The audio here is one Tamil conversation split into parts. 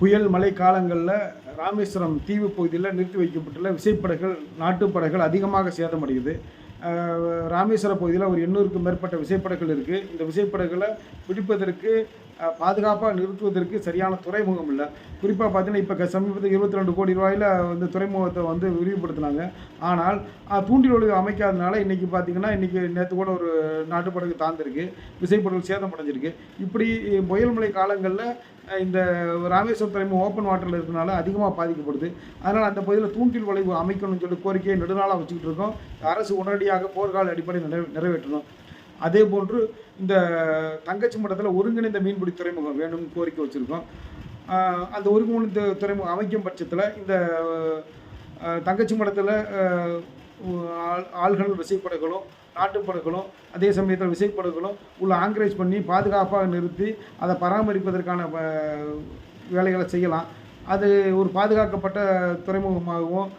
புயல் மழை காலங்களில் ராமேஸ்வரம் தீவு பகுதியில் நிறுத்தி வைக்கப்பட்டுள்ள விசைப்படகுகள் நாட்டுப்படகுகள் அதிகமாக சேதமடையுது. ராமேஸ்வர ராமேஸ்வரம் பகுதியில் ஒரு எண்ணூறுக்கும் மேற்பட்ட விசைப்படகுகள் இருக்குது இந்த விசைப்படகுகளை பிடிப்பதற்கு பாதுகாப்பாக நிறுத்துவதற்கு சரியான துறைமுகம் இல்லை. குறிப்பாக பார்த்தீங்கன்னா இப்போ சமீபத்தில் இருபத்தி ரெண்டு கோடி ரூபாயில் வந்து துறைமுகத்தை வந்து விரிவுபடுத்தினாங்க. ஆனால் தூண்டில் ஒழுங்கு அமைக்காதனால இன்றைக்கி பார்த்தீங்கன்னா இன்றைக்கி நேற்று கூட ஒரு நாட்டுப்படகு தாழ்ந்திருக்கு. விசைப்படகு சேதம் அடைஞ்சிருக்கு இப்படி புயல் மழை காலங்களில் இந்த ராமேஸ்வரம் துறைமுகம் ஓப்பன் வாட்டரில் இருக்கிறனால அதிகமாக பாதிக்கப்படுது. அதனால் அந்த பகுதியில் தூண்டில் வளைவு அமைக்கணும்னு சொல்லி கோரிக்கையை நெடுநாளாக வச்சுக்கிட்டு இருக்கோம். அரசு உடனடியாக போர்க்கால அடிப்படையில் நிறை நிறைவேற்றணும். அதே போன்று இந்த தங்கச்சி மட்டத்தில் ஒருங்கிணைந்த மீன்பிடி துறைமுகம் வேணும்னு கோரிக்கை வச்சுருக்கோம். அந்த ஒருங்கிணைந்த துறைமுகம் அமைக்கும் பட்சத்தில் இந்த தங்கச்சி மடத்தில் ஆள் ஆள்கள் விசைப்படகுகளும் நாட்டுப்படகுகளும் அதே சமயத்தில் விசைப்படகுகளும் உள்ள ஆங்கரேஜ் பண்ணி பாதுகாப்பாக நிறுத்தி அதை பராமரிப்பதற்கான வேலைகளை செய்யலாம். அது ஒரு பாதுகாக்கப்பட்ட துறைமுகமாகவும்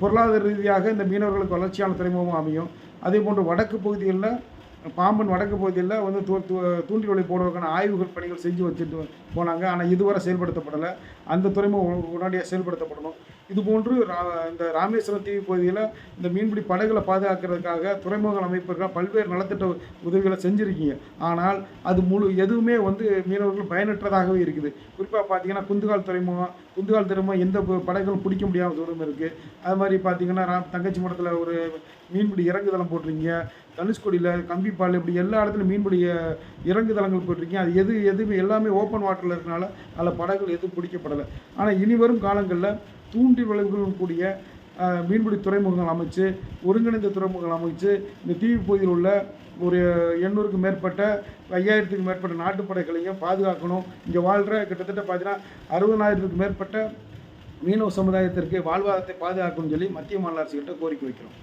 பொருளாதார ரீதியாக இந்த மீனவர்களுக்கு வளர்ச்சியான துறைமுகமாக அமையும். அதே போன்று வடக்கு பகுதிகளில் பாம்பன் வடக்கு பகுதியில் வந்து தூ தூண்டில் வலை போடுவதற்கான ஆய்வுகள் பணிகள் செஞ்சு வச்சுட்டு போனாங்க. ஆனால் இதுவரை செயல்படுத்தப்படலை. அந்த துறைமுகம் உடனடியாக செயல்படுத்தப்படணும். இது போன்று ரா இந்த ராமேஸ்வரம் தீவு பகுதியில் இந்த மீன்பிடி படகுகளை பாதுகாக்கிறதுக்காக துறைமுகங்கள் அமைப்பதற்காக பல்வேறு நலத்திட்ட உதவிகளை செஞ்சுருக்கீங்க. ஆனால் அது முழு எதுவுமே வந்து மீனவர்கள் பயனற்றதாகவே இருக்குது. குறிப்பாக பார்த்தீங்கன்னா குந்துகால் துறைமுகம் குந்துகால் துறைமுகம் எந்த ப- படகுகளும் பிடிக்க முடியாத தூரம் இருக்குது அது மாதிரி பார்த்தீங்கன்னா தங்கச்சி மடத்தில் ஒரு மீன்பிடி இறங்குதளம் போட்டிருக்கீங்க. தனுஷ்கோடியில் கம்பிப்பால் இப்படி எல்லா இடத்துலையும் மீன்பிடி இறங்குதளங்கள் போட்டிருக்கீங்க. அது எது எதுவுமே எல்லாமே ஓப்பன் வாட்டரில் இருக்கனால அதில் படகுகள் எதுவும் பிடிக்கப்படலை ஆனால் இனி வரும் காலங்களில் தூண்டி விளைவுகளும் கூடிய மீன்பிடி துறைமுகங்கள் அமைச்சு ஒருங்கிணைந்த துறைமுகங்கள் அமைச்சு இந்த தீவு பகுதியில் உள்ள ஒரு எண்ணூறுக்கும் மேற்பட்ட ஐயாயிரத்துக்கும் மேற்பட்ட நாட்டுப்படைகளையும் பாதுகாக்கணும். இங்கே வாழ்கிற கிட்டத்தட்ட பார்த்தீங்கன்னா அறுபதாயிரத்துக்கும் மேற்பட்ட மீனவ சமுதாயத்திற்கு வாழ்வாதாரத்தை பாதுகாக்கணும்னு சொல்லி மத்திய மாநில அரசுகிட்ட கோரிக்கை வைக்கிறோம்.